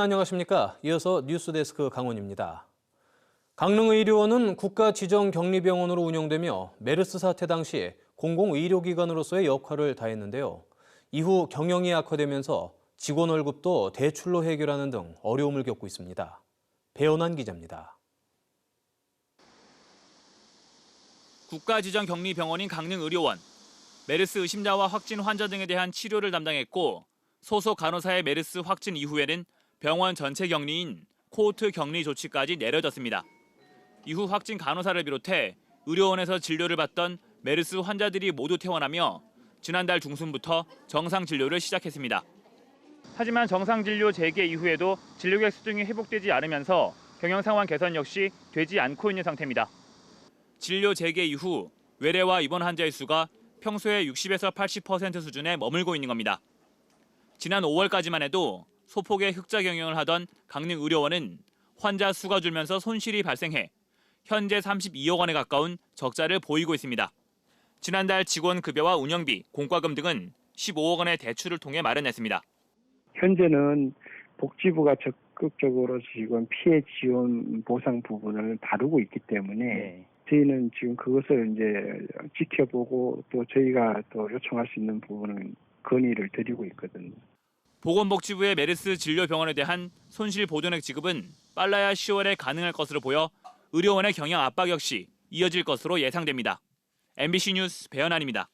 안녕하십니까. 이어서 뉴스데스크 강원입니다. 강릉의료원은 국가 지정 격리병원으로 운영되며 메르스 사태 당시 공공의료기관으로서의 역할을 다했는데요. 이후 경영이 악화되면서 직원 월급도 대출로 해결하는 등 어려움을 겪고 있습니다. 배현환 기자입니다. 국가 지정 격리 병원인 강릉의료원. 메르스 의심자와 확진 환자 등에 대한 치료를 담당했고 소속 간호사의 메르스 확진 이후에는 병원 전체 격리인 코호트 격리 조치까지 내려졌습니다. 이후 확진 간호사를 비롯해 의료원에서 진료를 받던 메르스 환자들이 모두 퇴원하며 지난달 중순부터 정상 진료를 시작했습니다. 하지만 정상 진료 재개 이후에도 진료객 수준이 회복되지 않으면서 경영 상황 개선 역시 되지 않고 있는 상태입니다. 진료 재개 이후 외래와 입원 환자의 수가 평소의 60에서 80% 수준에 머물고 있는 겁니다. 지난 5월까지만 해도 소폭의 흑자 경영을 하던 강릉 의료원은 환자 수가 줄면서 손실이 발생해 현재 32억 원에 가까운 적자를 보이고 있습니다. 지난달 직원 급여와 운영비, 공과금 등은 15억 원의 대출을 통해 마련했습니다. 현재는 복지부가 적극적으로 지금 피해 지원 보상 부분을 다루고 있기 때문에 저희는 지금 그것을 이제 지켜보고 또 저희가 또 요청할 수 있는 부분은 건의를 드리고 있거든요. 보건복지부의 메르스 진료병원에 대한 손실 보존액 지급은 빨라야 10월에 가능할 것으로 보여 의료원의 경영 압박 역시 이어질 것으로 예상됩니다. MBC 뉴스 배현환입니다.